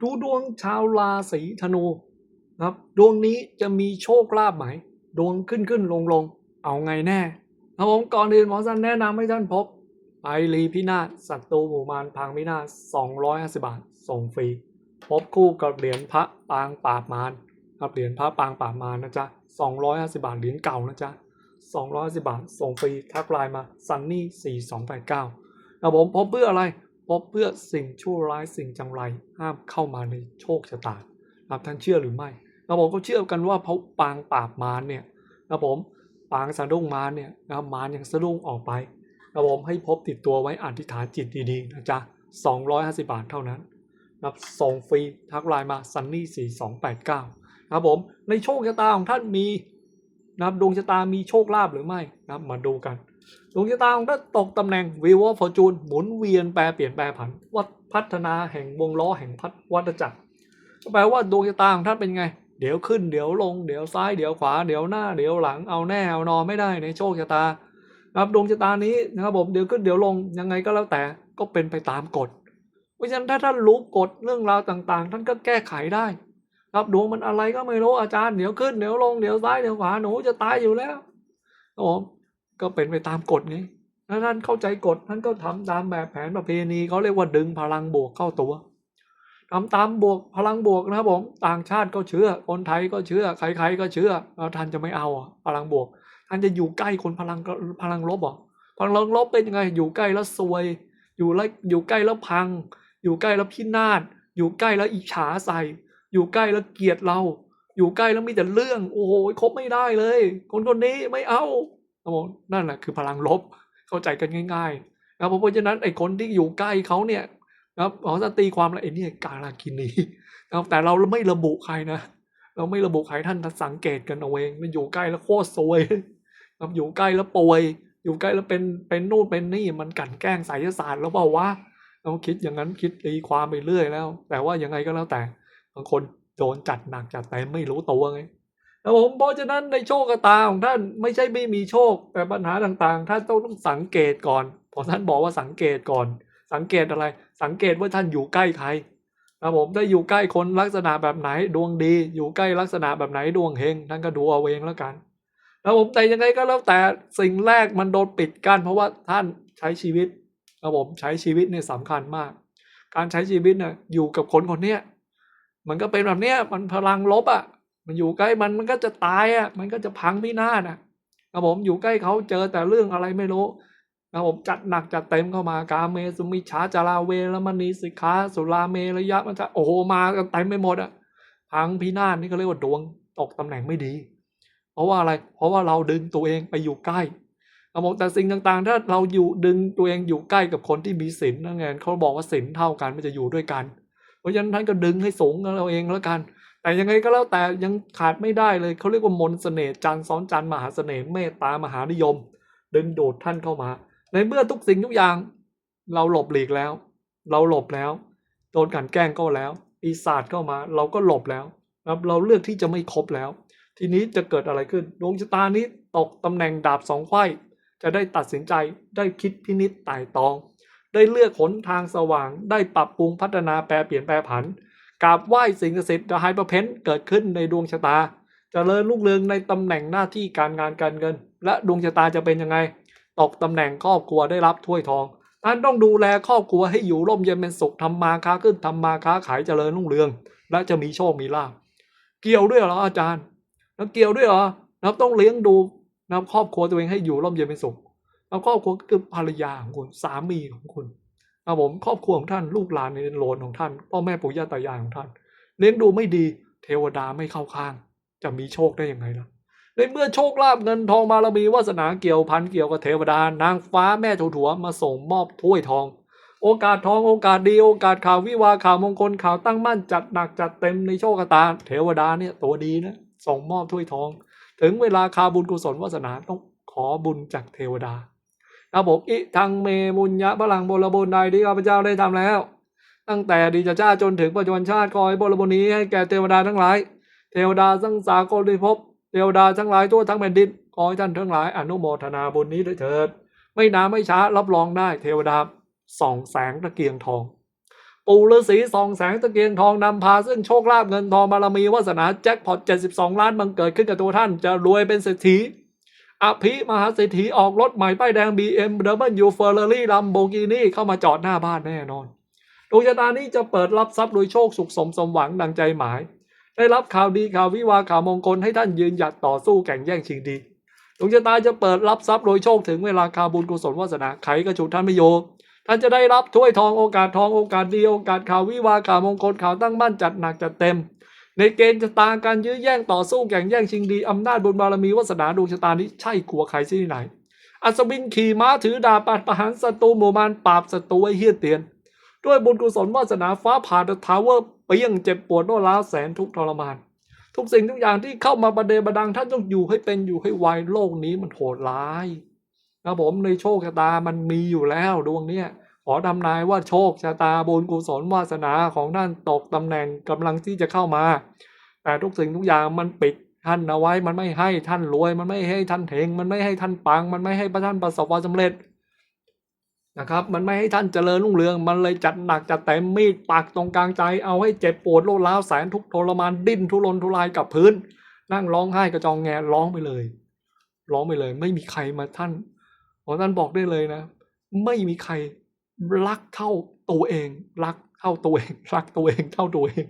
ดูดวงชาวราศีธนูนะครับ ดวงนี้จะมีโชคลาภไหม ดวงขึ้นขึ้นลงลงเอาไงแน่ครับผมก่อนอื่นหมอสันแนะนำให้ท่านพบไอรีพินาศศัตรูหมู่มารพังพินาศ250 บาท ส่งฟรี พบคู่กับเหรียญพระปางปราบมารครับเหรียญพระปางปราบมารนะจ๊ะ250 บาทเหรียญเก่านะจ๊ะ250 บาท ส่งฟรีทักไลน์มาซันนี่4289ครับผมพบเพื่ออะไร พบเพื่อสิ่งชั่วร้ายสิ่งจังไรห้ามเข้ามาในโชคชะตาครับท่านเชื่อหรือไม่ครับผมก็เชื่อกันว่าเพราะปางปราบมารเนี่ยครับผมปางสะดุ้งมารเนี่ยนะครับมารยังสะดุ้งออกไปครับผมให้พบติดตัวไว้อธิษฐานจิตดีๆนะจ๊ะ250 บาทเท่านั้นนะครับส่งฟรีทักไลน์มาซันนี่4289ครับผมในโชคชะตาของท่านมีนะครับดวงชะตามีโชคลาภหรือไม่นะครับมาดูกัน ดวงชะตาของท่านตกตำแหน่งวีวอฟอร์จูนหมุนเวียนแปรเปลี่ยนแปรผันวัดพัฒนาแห่งวงล้อแห่งพัฒวัฏจักรแปลว่าดวงชะตาของท่านเป็นไง เดี๋ยวขึ้นเดี๋ยวลงเดี๋ยวซ้ายเดี๋ยวขวาเดี๋ยวหน้าเดี๋ยวหลังเอาแน่เอานอนไม่ได้ในโชคชะตาครับดวงชะตานี้นะครับผมเดี๋ยวขึ้นเดี๋ยวลงยังไงก็แล้วแต่ก็เป็นไปตามกฎเพราะฉะนั้นถ้าท่านรู้กฎเรื่องราวต่างๆ ท่านก็แก้ไขได้ ครับดวงมันอะไรก็ไม่รู้อาจารย์เดี๋ยวขึ้นเดี๋ยวลงเดี๋ยวซ้ายเดี๋ยวขวาหนูจะตายอยู่แล้วครับผม ก็เป็นไปตามกฎนี้ถ้าท่านเข้าใจกฎท่านก็ทำตามแบบแผนประเพณีเขาเรียกว่าดึงพลังบวกเข้าตัวทำตามบวกพลังบวกนะครับผมต่างชาติก็เชื่อคนไทยก็เชื่อใครๆก็เชื่อแล้วท่านจะไม่เอาพลังบวกท่านจะอยู่ใกล้คนพลังพลังลบเหรอะพลังลบเป็นยังไงอยู่ใกล้แล้วซวย อยู่แล้วอยู่ใกล้แล้วพัง อยู่ใกล้แล้วพินาศอยู่ใกล้แล้วอิจฉาใส่ อยู่ใกล้แล้วเกลียดเรา อยู่ใกล้แล้วมีแต่เรื่องโอ้โหคบไม่ได้เลย คนคนนี้ไม่เอา ครับผมนั่นแหละคือพลังลบเข้าใจกันง่ายๆนะครับเพราะฉะนั้นไอ้คนที่อยู่ใกล้เขาเนี่ยนะครับหมอจะตีความละไอ้นี่กาลากินีนะครับแต่เราไม่ระบุใครนะ เราไม่ระบุใครท่านสังเกตกันเอาเองมันอยู่ใกล้แล้วโคตรซวยนะครับอยู่ใกล้แล้วป่วย อยู่ใกล้แล้วเป็นเป็นนู่นเป็นนี่มันกันแกล้งไสยศาสตร์แล้วเปล่าวะเราคิดอย่างนั้นคิดตีความไปเรื่อยแล้ว แต่ว่ายังไงก็แล้วแต่บางคนโดนจัดหนักจัดเต็มไม่รู้ตัวไง ครับผมเพราะฉะนั้นในโชคชะตาของท่านไม่ใช่ไม่มีโชคแต่ปัญหาต่างๆ ท่านต้องต้องสังเกตก่อนพอท่านบอกว่าสังเกตก่อน สังเกตอะไร สังเกตว่าท่านอยู่ใกล้ใครครับผมถ้าอยู่ใกล้คนลักษณะแบบไหนดวงดี อยู่ใกล้ลักษณะแบบไหนดวงเฮงท่านก็ดูเอาเองแล้วกันครับผมแต่ยังไงก็แล้วแต่สิ่งแรกมันโดนปิดกั้นเพราะว่าท่านใช้ชีวิตครับผมใช้ชีวิตเนี่ยสำคัญมาก การใช้ชีวิตเนี่ยอยู่กับคนคนเนี้ยมันก็เป็นแบบเนี้ยมันพลังลบอะ มันอยู่ใกล้มันมันก็จะตายอะ มันก็จะพังพินาศอะครับผมอยู่ใกล้เขาเจอแต่เรื่องอะไรไม่รู้ครับผมจัดหนักจัดเต็มเข้ามากาเมสุมิชาจาราเวรมณีสิกขาสุราเมระยะมันจะโอ้โหมากันเต็มไปหมดอะพังพินาศนี่เขาเรียกว่าดวงตกตำแหน่งไม่ดี เพราะว่าอะไร เพราะว่าเราดึงตัวเองไปอยู่ใกล้ครับผมแต่สิ่งต่างๆ ถ้าเราอยู่ดึงตัวเองอยู่ใกล้กับคนที่มีศีลนั่นไงเขาบอกว่าศีลเท่ากันมันจะอยู่ด้วยกัน เพราะฉะนั้นท่านก็ดึงให้สูงกับเราเองแล้วกัน แต่ยังไงก็แล้วแต่ยังขาดไม่ได้เลยเขาเรียกว่ามนต์เสน่ห์จันซ้อนจันมหาเสน่ห์เมตตามหานิยม ดึงดูดท่านเข้ามา ในเมื่อทุกสิ่งทุกอย่าง เราหลบหลีกแล้ว เราหลบแล้วโดนกันแกล้งก็แล้วปีศาจเข้ามา เราก็หลบแล้วครับเราเลือกที่จะไม่คบแล้ว ทีนี้จะเกิดอะไรขึ้นดวงชะตานี้ตกตำแหน่งดาบสองไขว้จะได้ตัดสินใจได้คิดพินิจไต่ตอง ได้เลือกหนทางสว่าง ได้ปรับปรุงพัฒนาแปรเปลี่ยนแปรผัน กราบไหว้สิ่งศักดิ์สิทธิ์ไฮประเพนเกิดขึ้นในดวงชะตาจเจริญรุ่งเรืองในตำแหน่งหน้าที่การงานการเงิน และดวงชะตาจะเป็นยังไง ตกตำแหน่งครอบครัวได้รับถ้วยทองท่านต้องดูแลครอบครัวให้อยู่ร่มเย็นเป็นสุขทำมาค้าขึ้นทำมาค้าขายเจริญรุ่งเรือง และจะมีโชคมีลาภเกี่ยวด้วยเหรออาจารย์แล้วเกี่ยวด้วยเหรอนับต้องเลี้ยงดูนับครอบครัวตัวเองให้อยู่ร่มเย็นเป็นสุขแล้วครอบครัวก็คือภรรยาของคุณสามีของคุณ ครับผมครอบครัวของท่านลูกหลานในโลนของท่านพ่อแม่ปู่ย่าตายายของท่าน เลี้ยงดูไม่ดี เทวดาไม่เข้าข้าง จะมีโชคได้ยังไงล่ะในเมื่อโชคลาภเงินทองบารมีวาสนาเกี่ยวพันเกี่ยวกับเทวดานางฟ้าแม่ถั่วมาส่งมอบถ้วยทอง โอกาสทองโอกาสดีโอกาสข่าววิวาข่าวมงคลข่าวตั้งมั่นจัดหนักจัดเต็มในโชคชะตา เทวดาเนี่ยตัวดีนะส่งมอบถ้วยทอง ถึงเวลาคาบุญกุศลวาสนาต้องขอบุญจากเทวดา ครับผมอิทังเมมุญญะพลังบนบุญใดที่ข้าพเจ้าได้ทำแล้ว ตั้งแต่ดีตชาจนถึงปัจจุบันชาติขอให้บนบุญนี้ให้แก่เทวดาทั้งหลาย เทวดาทั้งสากลได้พบเทวดาทั้งหลายทั่วทั้งแผ่นดินขอให้ท่านทั้งหลายอนุโมทนาบุญนี้ด้วยเถิด ไม่นานไม่ช้ารับรองได้เทวดาส่องแสงตะเกียงทองปปู่ฤาษีส่องแสงตะเกียงทองนำพาซึ่งโชคลาภเงินทองบารมีวาสนาแจ็คพอต72 ล้านบังเกิดขึ้นกับตัวท่านจะรวยเป็นเศรษฐี อภิมหาเศรษฐีออกรถใหม่ป้ายแดง BMW Ferrari Lamborghini เข้ามาจอดหน้าบ้านแน่นอนดวงชะตานี้จะเปิดรับทรัพย์โดยโชคสุขสมสมหวังดังใจหมาย ได้รับข่าวดีข่าววิวาข่าวมงคลให้ท่านยืนหยัดต่อสู้แข่งแย่งชิงดีดวงชะตาจะเปิดรับทรัพย์โดยโชคถึงเวลาข่าวบุญกุศลวาสนาไขกระฉุดท่านไม่อยู่ท่านจะได้รับถ้วยทองโอกาสทองโอกาสดีโอกาสข่าววิวาข่าวมงคลข่าวตั้งมั่นจัดหนักจัดเต็ม ในเกณฑ์ชะตาการยื้อแย่งต่อสู้แข่งแย่งชิงดีอำนาจบุญบารมีวาสนาดวงชะตานี้ใช่กลัวใครที่ไหน อัศวินขี่ม้าถือดาบปาดประหารศัตรูหมู่มารปราบศัตรูไว้เฮี้ยเตียน ด้วยบุญกุศลวาสนาฟ้าผ่าเดอะทาวเวอร์เปี้ยงเจ็บปวดโน่นล้าแสนทุกทรมาน ทุกสิ่งทุกอย่างที่เข้ามาประเดประดังท่านต้องอยู่ให้เป็นอยู่ให้ไวโลกนี้มันโหดร้ายนะผมในโชคชะตามันมีอยู่แล้วดวงเนี้ย อทำนายว่าโชคชะตาบุญกุศลวาสนาของท่านตกตำแหน่งกำลังที่จะเข้ามา แต่ทุกสิ่งทุกอย่างมันปิดท่านเอาไว้มันไม่ให้ท่านรวย มันไม่ให้ท่านเทงมันไม่ให้ท่านปัง มันไม่ให้พระท่านประสบความสำเร็จนะครับ มันไม่ให้ท่านเจริญรุ่งเรือง มันเลยจัดหนักจัดเต็มมีดปักตรงกลางใจ เอาให้เจ็บปวดโลดร้าวแสนทุกทรมานดิ้นทุรนทุรายกับพื้น นั่งร้องไห้กระจองแงร้องไปเลย ร้องไปเลย ไม่มีใครมาท่านขอท่านบอกได้เลยนะ ไม่มีใคร รักเท่าตัวเอง รักเท่าตัวเอง รักตัวเองเท่าตัวเอง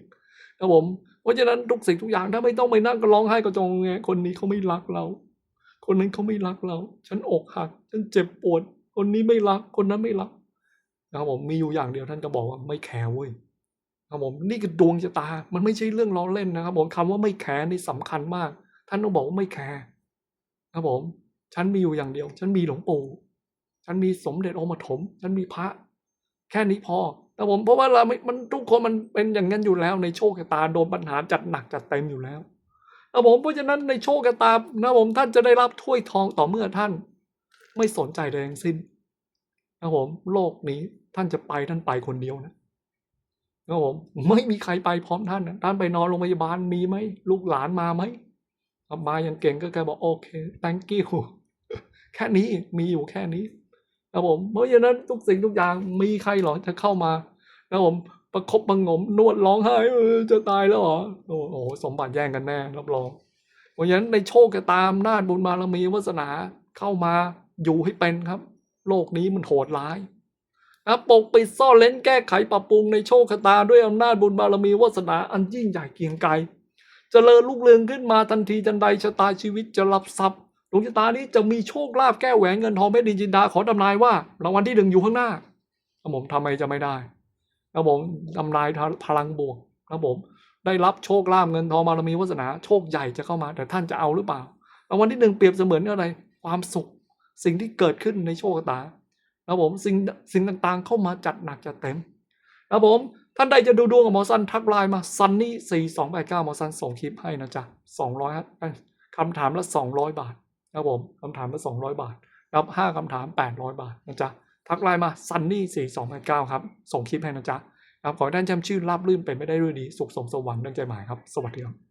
ครับผมเพราะฉะนั้นทุกสิ่งทุกอย่างถ้าไม่ต้องไปนั่งก็ร้องไห้กระจองแงคนนี้เขาไม่รักเรา คนนั้นเขาไม่รักเรา ฉันอกหัก ฉันเจ็บปวด คนนี้ไม่รัก คนนั้นไม่รักนะครับผมมีอยู่อย่างเดียวท่านก็บอกว่าไม่แคร์เว้ยนะครับผมนี่คือดวงชะตา มันไม่ใช่เรื่องล้อเล่นนะครับผมคำว่าไม่แคร์นี่สำคัญมาก ท่านต้องบอกว่าไม่แคร์นะครับผม ฉันมีอยู่อย่างเดียว ฉันมีหลวงปู่ ฉันมีสมเด็จองค์ปฐมฉันมีพระ แค่นี้พอนะครับผมเพราะว่าเราไม่มันทุกคนมันเป็นอย่างนั้นอยู่แล้ว ในโชคชะตาโดนปัญหาจัดหนักจัดเต็มอยู่แล้วนะผมเพราะฉะนั้นในโชคชะตานะผมท่านจะได้รับถ้วยทองต่อเมื่อท่าน ไม่สนใจใดทั้งสิ้นนะผมโลกนี้ท่านจะไปท่านไปคนเดียวนะครับผมไม่มีใครไปพร้อมท่านนะท่านไปนอนโรงพยาบาลมีไหมลูกหลานมาไหมมาอย่างเก่งก็แกบอกโอเค thank you แค่นี้มีอยู่แค่นี้ นะผมเพราะฉะนั้นทุกสิ่งทุกอย่างมีใครหรอจะเข้ามานะผมประคบประงมนวดร้องไห้เออจะตายแล้วเหรอโอ้โหสมบัติแย่งกันแน่รับรองเพราะฉะนั้นในโชคจะตามนาจบุญบารมีวาสนาเข้ามาอยู่ให้เป็นครับ โลกนี้มันโหดร้ายนะปกปิดซ่อนเล้นแก้ไขปรับปรุงในโชคชะตาด้วยอำนาจบุญบารมีวาสนาอันยิ่งใหญ่เกียงไกรเจริญลุกเรืองขึ้นมาทันทีทันใดชะตาชีวิตจะรับทรัพย์ ดวงชะตานี้จะมีโชคลาภแก้วแหวนเงินทองเม็ดดินจินดาขอทำนายว่ารางวัลที่หนึ่งอยู่ข้างหน้าครับผมทำไมจะไม่ได้ครับผมทำนายพลังบวกครับผมได้รับโชคลาภเงินทองบารมีวาสนาโชคใหญ่จะเข้ามา แต่ท่านจะเอาหรือเปล่ารางวัลที่หนึ่งเปรียบเสมือนอะไร ความสุข สิ่งที่เกิดขึ้นในโชคตาครับผมสิ่งสิ่งต่างๆเข้ามาจัดหนักจัดเต็มครับผมท่านใดจะดูดวงกับหมอซันทักไลน์มาซันนี่สี่สองแปดเก้าหมอซันส่งคลิปให้นะจ๊ะสองร้อยคำถามละสองร้อยบาท ครับผมคำถามละสองร้อยบาทรับห้าคำถามแปดร้อยบาทนะจ๊ะทักไลน์มาซันนี่สี่สองแปดเก้าครับ ส่งคลิปให้นะจ๊ะครับขอให้ท่านจำชื่อราบรื่นเป็นไม่ได้ด้วยดี สุขสมสวรรค์ดังใจหมายครับ สวัสดีครับ